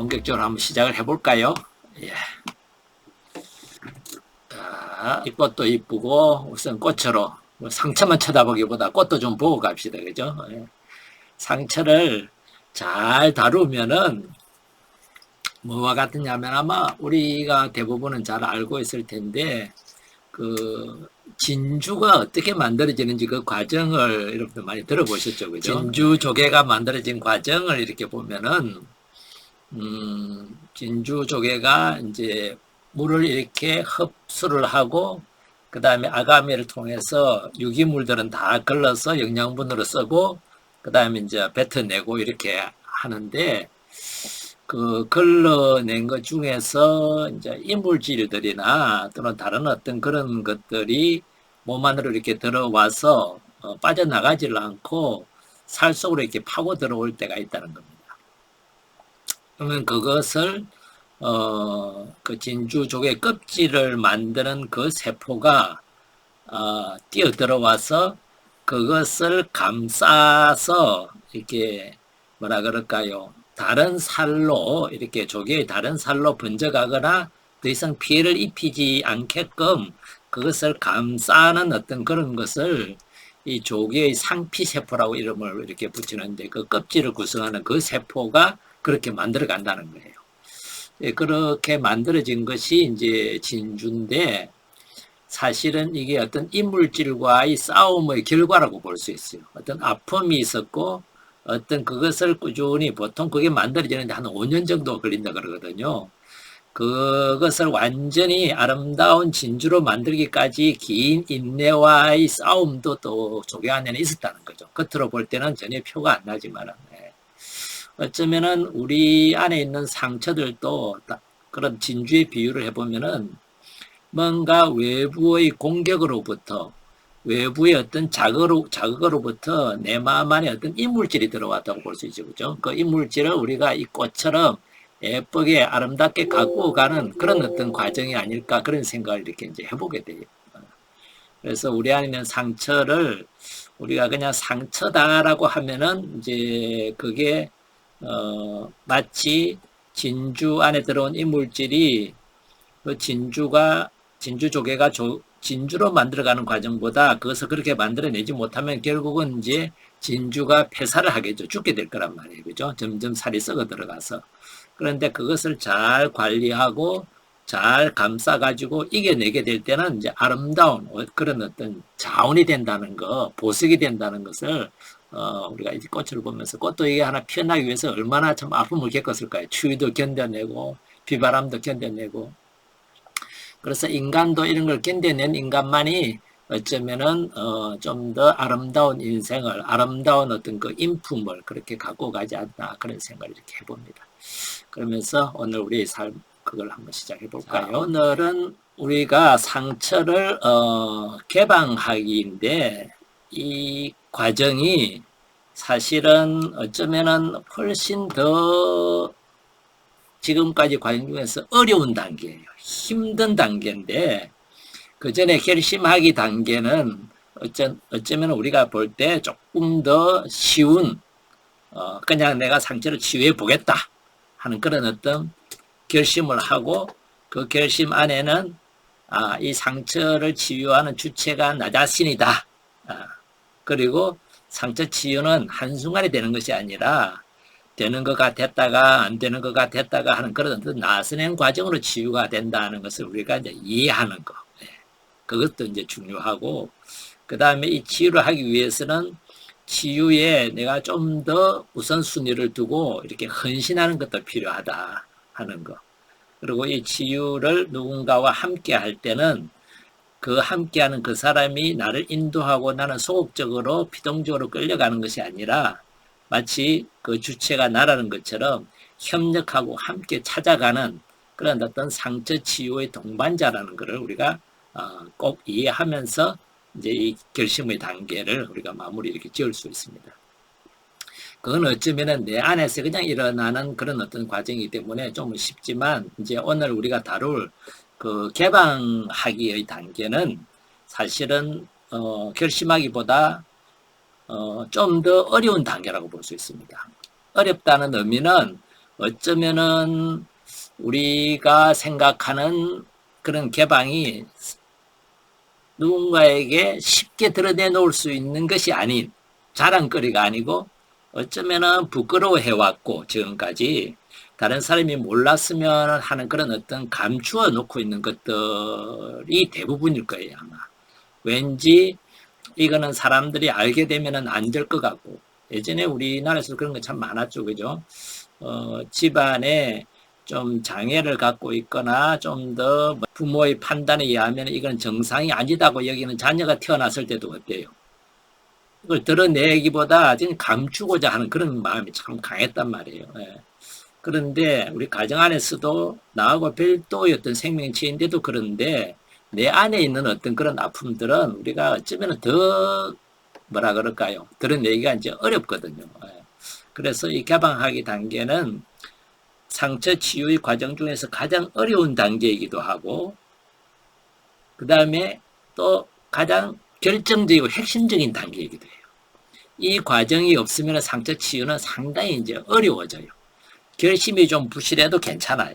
본격적으로 한번 시작을 해볼까요? 예. 자, 이 꽃도 이쁘고 우선 꽃으로 뭐 상처만 쳐다보기보다 꽃도 좀 보고 갑시다, 그죠? 예. 상처를 잘 다루면은 뭐와 같으냐면 아마 우리가 대부분은 잘 알고 있을 텐데 그 진주가 어떻게 만들어지는지 그 과정을 여러분들 많이 들어보셨죠, 그죠? 진주 조개가 만들어진 과정을 이렇게 보면은 음, 진주 조개가 이제 물을 이렇게 흡수를 하고 그 다음에 아가미를 통해서 유기물들은 다 걸러서 영양분으로 쓰고 그 다음에 이제 뱉어내고 이렇게 하는데 그 걸러낸 것 중에서 이제 이물질들이나 또는 다른 어떤 그런 것들이 몸 안으로 이렇게 들어와서 어, 빠져나가지를 않고 살 속으로 이렇게 파고 들어올 때가 있다는 겁니다. 그러면 그것을 어, 그 진주 조개 껍질을 만드는 그 세포가 어, 뛰어 들어와서 그것을 감싸서 이렇게 뭐라 그럴까요? 다른 살로 이렇게 조개의 다른 살로 번져가거나 더 이상 피해를 입히지 않게끔 그것을 감싸는 어떤 그런 것을 이 조개의 상피 세포라고 이름을 이렇게 붙이는데 그 껍질을 구성하는 그 세포가 그렇게 만들어 간다는 거예요. 예, 그렇게 만들어진 것이 이제 진주인데 사실은 이게 어떤 이물질과의 싸움의 결과라고 볼 수 있어요. 어떤 아픔이 있었고 어떤 그것을 꾸준히 보통 그게 만들어지는데 한 5년 정도 걸린다 그러거든요. 그것을 완전히 아름다운 진주로 만들기까지 긴 인내와의 싸움도 또 조개 안에는 있었다는 거죠. 겉으로 볼 때는 전혀 표가 안 나지만은. 네. 어쩌면은 우리 안에 있는 상처들도 그런 진주의 비유를 해보면은 뭔가 외부의 공격으로부터 외부의 어떤 자극으로, 자극으로부터 내 마음 안에 어떤 이물질이 들어왔다고 볼 수 있죠. 그죠? 그 이물질을 우리가 이 꽃처럼 예쁘게 아름답게 갖고 가는 그런 어떤 과정이 아닐까 그런 생각을 이렇게 이제 해보게 돼요. 그래서 우리 안에 있는 상처를 우리가 그냥 상처다라고 하면은 이제 그게 어, 마치 진주 안에 들어온 이물질이 그 진주가 진주 조개가 조, 진주로 만들어가는 과정보다 그것을 그렇게 만들어내지 못하면 결국은 이제 진주가 폐사를 하겠죠. 죽게 될 거란 말이에요. 그죠? 점점 살이 썩어 들어가서. 그런데 그것을 잘 관리하고 잘 감싸가지고 이겨내게 될 때는 이제 아름다운 그런 어떤 자원이 된다는 거, 보석이 된다는 것을 어, 우리가 이제 꽃을 보면서 꽃도 이게 하나 피어나기 위해서 얼마나 참 아픔을 겪었을까요? 추위도 견뎌내고 비바람도 견뎌내고 그래서 인간도 이런 걸 견뎌낸 인간만이 어쩌면은 어, 좀 더 아름다운 인생을 아름다운 어떤 그 인품을 그렇게 갖고 가지 않나 그런 생각을 이렇게 해봅니다. 그러면서 오늘 우리 삶 그걸 한번 시작해 볼까요? 오늘은 우리가 상처를 어, 개방하기인데 이 과정이 사실은 어쩌면은 훨씬 더 지금까지 과정 중에서 어려운 단계예요. 힘든 단계인데 그 전에 결심하기 단계는 어쩌, 어쩌면 우리가 볼 때 조금 더 쉬운 어, 그냥 내가 상처를 치유해 보겠다 하는 그런 어떤 결심을 하고 그 결심 안에는 아, 이 상처를 치유하는 주체가 나 자신이다. 아, 그리고 상처 치유는 한순간에 되는 것이 아니라 되는 것 같았다가 안 되는 것 같았다가 하는 그런 나서낸 과정으로 치유가 된다는 것을 우리가 이제 이해하는 거. 예. 그것도 이제 중요하고 그 다음에 이 치유를 하기 위해서는 치유에 내가 좀 더 우선순위를 두고 이렇게 헌신하는 것도 필요하다 하는 거. 그리고 이 치유를 누군가와 함께 할 때는 그 함께하는 그 사람이 나를 인도하고 나는 소극적으로 비동적으로 끌려가는 것이 아니라 마치 그 주체가 나라는 것처럼 협력하고 함께 찾아가는 그런 어떤 상처 치유의 동반자라는 것을 우리가 어, 꼭 이해하면서 이제 이 결심의 단계를 우리가 마무리 이렇게 지을 수 있습니다. 그건 어쩌면은 내 안에서 그냥 일어나는 그런 어떤 과정이기 때문에 좀 쉽지만 이제 오늘 우리가 다룰 그 개방하기의 단계는 사실은 어, 결심하기보다 어, 좀 더 어려운 단계라고 볼 수 있습니다. 어렵다는 의미는 어쩌면은 우리가 생각하는 그런 개방이 누군가에게 쉽게 드러내놓을 수 있는 것이 아닌 자랑거리가 아니고 어쩌면은 부끄러워해왔고 지금까지 다른 사람이 몰랐으면 하는 그런 어떤 감추어 놓고 있는 것들이 대부분일 거예요 아마 왠지 이거는 사람들이 알게 되면은 안 될 것 같고 예전에 우리나라에서 그런 거 참 많았죠 그죠 어, 집안에 좀 장애를 갖고 있거나 좀 더 부모의 판단에 의하면 이건 정상이 아니다고 여기는 자녀가 태어났을 때도 어때요? 이걸 드러내기보다 감추고자 하는 그런 마음이 참 강했단 말이에요. 예. 그런데 우리 가정 안에서도 나하고 별도의 어떤 생명체인데도 그런데 내 안에 있는 어떤 그런 아픔들은 우리가 어쩌면 더 뭐라 그럴까요? 드러내기가 이제 어렵거든요. 예. 그래서 이 개방하기 단계는 상처 치유의 과정 중에서 가장 어려운 단계이기도 하고 그 다음에 또 가장 결정적이고 핵심적인 단계이기도 해요. 이 과정이 없으면 상처 치유는 상당히 이제 어려워져요. 결심이 좀 부실해도 괜찮아요.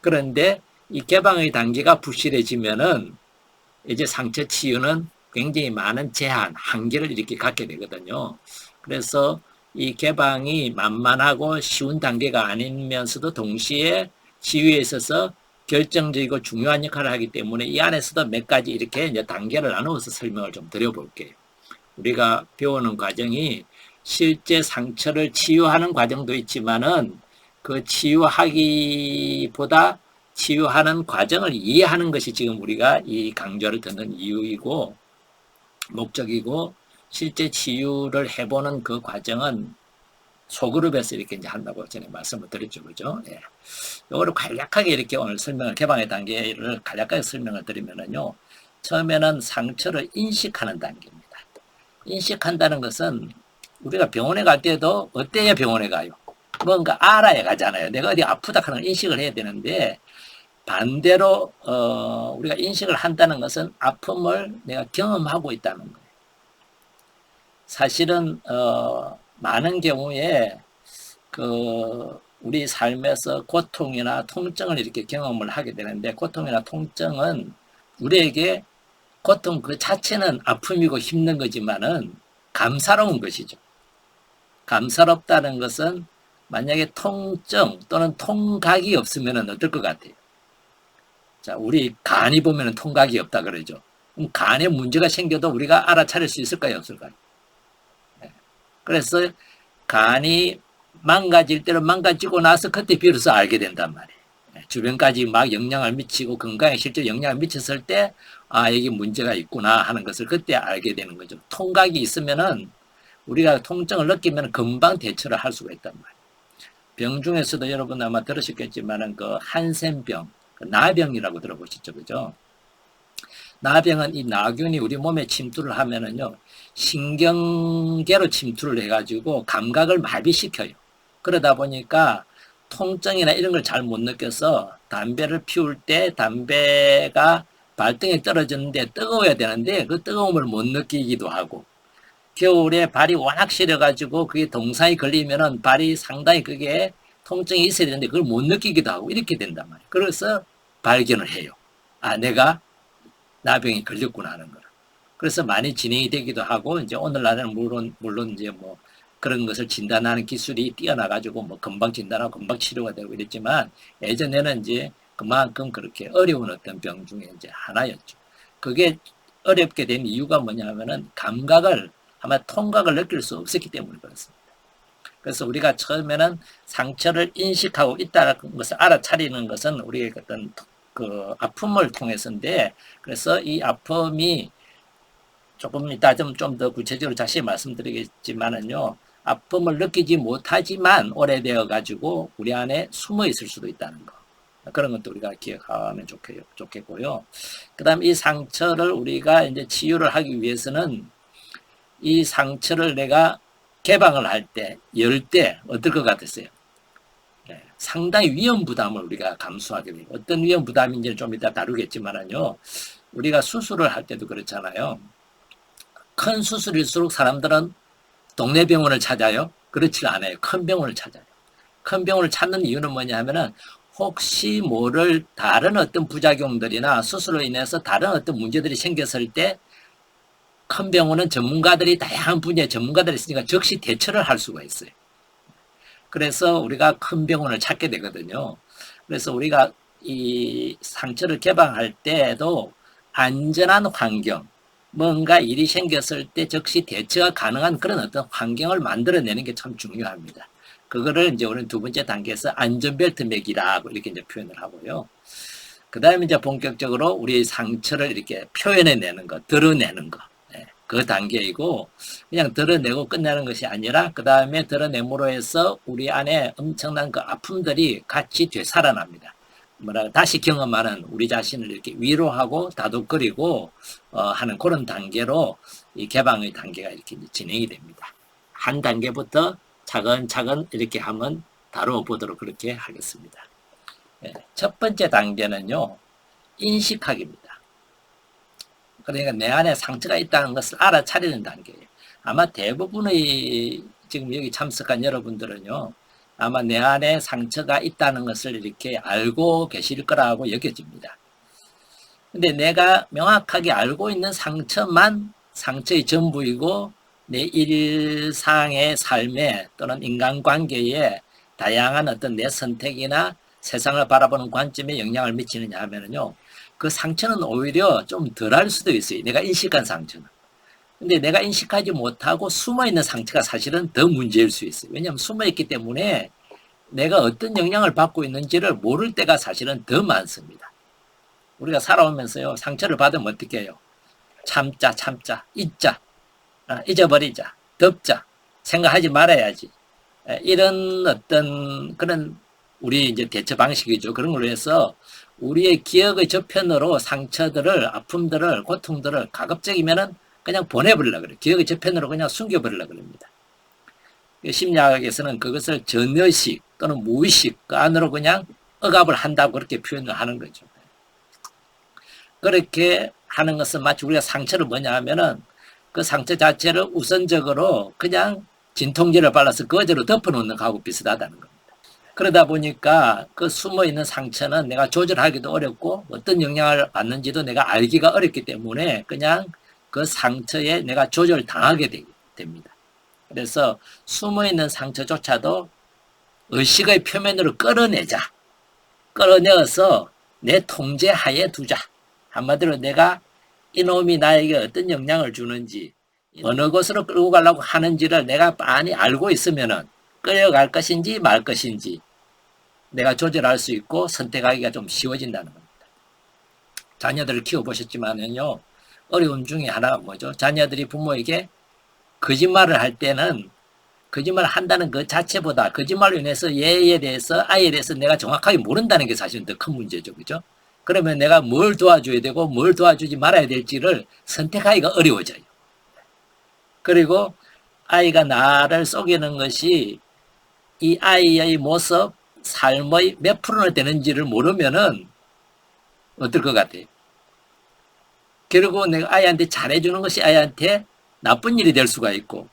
그런데 이 개방의 단계가 부실해지면은 이제 상처 치유는 굉장히 많은 제한, 한계를 이렇게 갖게 되거든요. 그래서 이 개방이 만만하고 쉬운 단계가 아니면서도 동시에 치유에 있어서 결정적이고 중요한 역할을 하기 때문에 이 안에서도 몇 가지 이렇게 이제 단계를 나누어서 설명을 좀 드려볼게요. 우리가 배우는 과정이 실제 상처를 치유하는 과정도 있지만은 그 치유하기보다 치유하는 과정을 이해하는 것이 지금 우리가 이 강좌를 듣는 이유이고 목적이고 실제 치유를 해보는 그 과정은 소그룹에서 이렇게 이제 한다고 전에 말씀을 드렸죠. 그죠? 예. 요거를 간략하게 이렇게 오늘 설명을, 개방의 단계를 간략하게 설명을 드리면은요. 처음에는 상처를 인식하는 단계입니다. 인식한다는 것은 우리가 병원에 갈 때도 어때야 병원에 가요? 뭔가 알아야 가잖아요. 내가 어디 아프다 하는 인식을 해야 되는데 반대로 어, 우리가 인식을 한다는 것은 아픔을 내가 경험하고 있다는 거예요. 사실은 어, 많은 경우에 그 우리 삶에서 고통이나 통증을 이렇게 경험을 하게 되는데 고통이나 통증은 우리에게 고통 그 자체는 아픔이고 힘든 거지만은 감사로운 것이죠. 감사롭다는 것은 만약에 통증 또는 통각이 없으면 어떨 것 같아요? 자, 우리 간이 보면 통각이 없다 그러죠. 그럼 간에 문제가 생겨도 우리가 알아차릴 수 있을까요? 없을까요? 그래서 간이 망가질 때는 망가지고 나서 그때 비로소 알게 된단 말이에요. 예, 주변까지 막 영향을 미치고 건강에 실제 영향을 미쳤을 때, 아, 여기 문제가 있구나 하는 것을 그때 알게 되는 거죠. 통각이 있으면은 우리가 통증을 느끼면 금방 대처를 할 수가 있단 말이에요. 병 중에서도 여러분 아마 들으셨겠지만은 그 한센병, 그 나병이라고 들어보셨죠. 그죠? 나병은 이 나균이 우리 몸에 침투를 하면은요, 신경계로 침투를 해가지고 감각을 마비시켜요. 그러다 보니까 통증이나 이런 걸 잘 못 느껴서 담배를 피울 때 담배가 발등에 떨어졌는데 뜨거워야 되는데 그 뜨거움을 못 느끼기도 하고 겨울에 발이 워낙 시려가지고 그게 동상이 걸리면은 발이 상당히 그게 통증이 있어야 되는데 그걸 못 느끼기도 하고 이렇게 된단 말이에요. 그래서 발견을 해요. 아, 내가 나병이 걸렸구나 하는 걸. 그래서 많이 진행이 되기도 하고 이제 오늘날에는 물론 물론 이제 뭐 그런 것을 진단하는 기술이 뛰어나가지고 뭐 금방 진단하고 금방 치료가 되고 이랬지만 예전에는 이제 그만큼 그렇게 어려운 어떤 병 중에 이제 하나였죠. 그게 어렵게 된 이유가 뭐냐면은 감각을 아마 통각을 느낄 수 없었기 때문에 그렇습니다. 그래서 우리가 처음에는 상처를 인식하고 있다는 것을 알아차리는 것은 우리의 어떤 그 아픔을 통해서인데 그래서 이 아픔이 조금 이따 좀 좀 더 구체적으로 자세히 말씀드리겠지만은요. 아픔을 느끼지 못하지만 오래되어 가지고 우리 안에 숨어 있을 수도 있다는 거. 그런 것도 우리가 기억하면 좋겠, 좋겠고요. 그 다음 이 상처를 우리가 이제 치유를 하기 위해서는 이 상처를 내가 개방을 할 때, 열 때 어떨 것 같으세요? 예, 상당히 위험 부담을 우리가 감수하게 돼요. 어떤 위험 부담인지는 좀 이따 다루겠지만요. 우리가 수술을 할 때도 그렇잖아요. 큰 수술일수록 사람들은 동네 병원을 찾아요. 그렇지 않아요. 큰 병원을 찾아요. 큰 병원을 찾는 이유는 뭐냐 하면은 혹시 모를 다른 어떤 부작용들이나 수술로 인해서 다른 어떤 문제들이 생겼을 때 큰 병원은 전문가들이 다양한 분야의 전문가들이 있으니까 즉시 대처를 할 수가 있어요. 그래서 우리가 큰 병원을 찾게 되거든요. 그래서 우리가 이 상처를 개방할 때에도 안전한 환경, 뭔가 일이 생겼을 때 즉시 대처가 가능한 그런 어떤 환경을 만들어내는 게 참 중요합니다. 그거를 이제 우리는 두 번째 단계에서 안전벨트 매기라고 이렇게 이제 표현을 하고요. 그 다음에 이제 본격적으로 우리 상처를 이렇게 표현해내는 거, 드러내는 거. 예, 그 단계이고, 그냥 드러내고 끝나는 것이 아니라, 그 다음에 드러냄으로 해서 우리 안에 엄청난 그 아픔들이 같이 되살아납니다. 뭐라 다시 경험하는 우리 자신을 이렇게 위로하고 다독거리고 어, 하는 그런 단계로 이 개방의 단계가 이렇게 진행이 됩니다. 한 단계부터 차근차근 이렇게 한번 다뤄보도록 그렇게 하겠습니다. 예, 첫 번째 단계는요, 인식하기입니다. 그러니까 내 안에 상처가 있다는 것을 알아차리는 단계예요. 아마 대부분의 지금 여기 참석한 여러분들은요, 아마 내 안에 상처가 있다는 것을 이렇게 알고 계실 거라고 여겨집니다. 근데 내가 명확하게 알고 있는 상처만 상처의 전부이고 내 일상의 삶에 또는 인간관계에 다양한 어떤 내 선택이나 세상을 바라보는 관점에 영향을 미치느냐 하면은요. 그 상처는 오히려 좀 덜할 수도 있어요. 내가 인식한 상처는. 근데 내가 인식하지 못하고 숨어 있는 상처가 사실은 더 문제일 수 있어요. 왜냐하면 숨어 있기 때문에 내가 어떤 영향을 받고 있는지를 모를 때가 사실은 더 많습니다. 우리가 살아오면서요, 상처를 받으면 어떻게 해요? 참자, 참자, 잊자, 아, 잊어버리자, 덮자, 생각하지 말아야지. 이런 어떤 그런 우리 이제 대처 방식이죠. 그런 걸로 해서 우리의 기억의 저편으로 상처들을, 아픔들을, 고통들을 가급적이면은 그냥 보내버리려 그래요. 기억의 저편으로 그냥 숨겨버리려 그럽니다. 심리학에서는 그것을 전여식 또는 무의식 그 안으로 그냥 억압을 한다고 그렇게 표현을 하는 거죠. 그렇게 하는 것은 마치 우리가 상처를 뭐냐 하면은 그 상처 자체를 우선적으로 그냥 진통제를 발라서 거제로 덮어놓는 거하고 비슷하다는 겁니다. 그러다 보니까 그 숨어 있는 상처는 내가 조절하기도 어렵고 어떤 영향을 받는지도 내가 알기가 어렵기 때문에 그냥 그 상처에 내가 조절 당하게 됩니다. 그래서 숨어 있는 상처조차도 의식의 표면으로 끌어내자. 끌어내어서 내 통제 하에 두자. 한마디로 내가 이놈이 나에게 어떤 영향을 주는지 어느 곳으로 끌고 가려고 하는지를 내가 많이 알고 있으면은 끌어갈 것인지 말 것인지 내가 조절할 수 있고 선택하기가 좀 쉬워진다는 겁니다. 자녀들을 키워보셨지만은요, 어려움 중에 하나가 뭐죠? 자녀들이 부모에게 거짓말을 할 때는 거짓말을 한다는 그 자체보다 거짓말로 인해서 얘에 대해서 아이에 대해서 내가 정확하게 모른다는 게 사실은 더 큰 문제죠. 그죠? 그러면 내가 뭘 도와줘야 되고 뭘 도와주지 말아야 될지를 선택하기가 어려워져요. 그리고 아이가 나를 속이는 것이 이 아이의 모습, 삶의 몇 프로나 되는지를 모르면은 어떨 것 같아요? 그리고 내가 아이한테 잘해주는 것이 아이한테 나쁜 일이 될 수가 있고,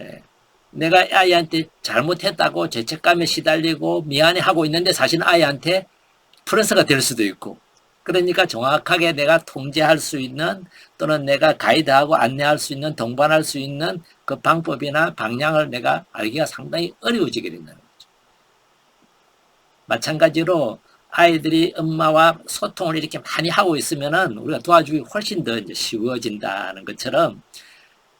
예. 내가 아이한테 잘못했다고 죄책감에 시달리고 미안해 하고 있는데 사실 아이한테 플러스가 될 수도 있고, 그러니까 정확하게 내가 통제할 수 있는 또는 내가 가이드하고 안내할 수 있는 동반할 수 있는 그 방법이나 방향을 내가 알기가 상당히 어려워지게 된다는 거죠. 마찬가지로 아이들이 엄마와 소통을 이렇게 많이 하고 있으면은 우리가 도와주기 훨씬 더 쉬워진다는 것처럼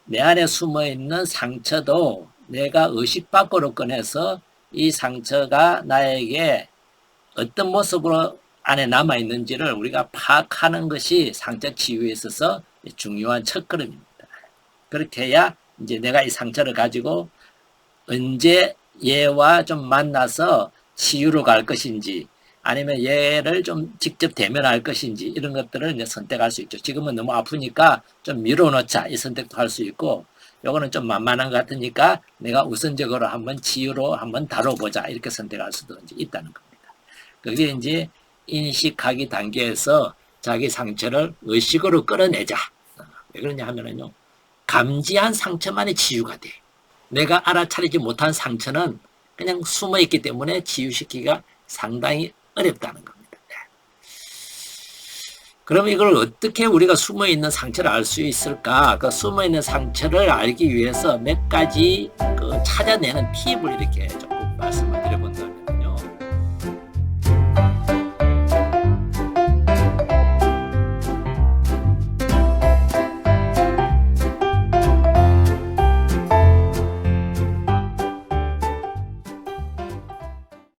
내 안에 숨어 있는 상처도 내가 의식 밖으로 꺼내서 이 상처가 나에게 어떤 모습으로 안에 남아 있는지를 우리가 파악하는 것이 상처 치유에 있어서 중요한 첫걸음입니다. 그렇게 해야 이제 내가 이 상처를 가지고 언제 얘와 좀 만나서 치유로 갈 것인지 아니면 얘를 좀 직접 대면할 것인지 이런 것들을 이제 선택할 수 있죠. 지금은 너무 아프니까 좀 밀어놓자 이 선택도 할 수 있고 요거는 좀 만만한 것 같으니까 내가 우선적으로 한번 치유로 한번 다뤄보자 이렇게 선택할 수도 있다는 겁니다. 그게 이제 인식하기 단계에서 자기 상처를 의식으로 끌어내자. 왜 그러냐 하면은요. 감지한 상처만이 치유가 돼. 내가 알아차리지 못한 상처는 그냥 숨어 있기 때문에 치유시키기가 상당히 어렵다는 겁니다. 네. 그럼 이걸 어떻게 우리가 숨어 있는 상처를 알 수 있을까? 그 숨어 있는 상처를 알기 위해서 몇 가지 그 찾아내는 팁을 이렇게 조금 말씀을 드려본다면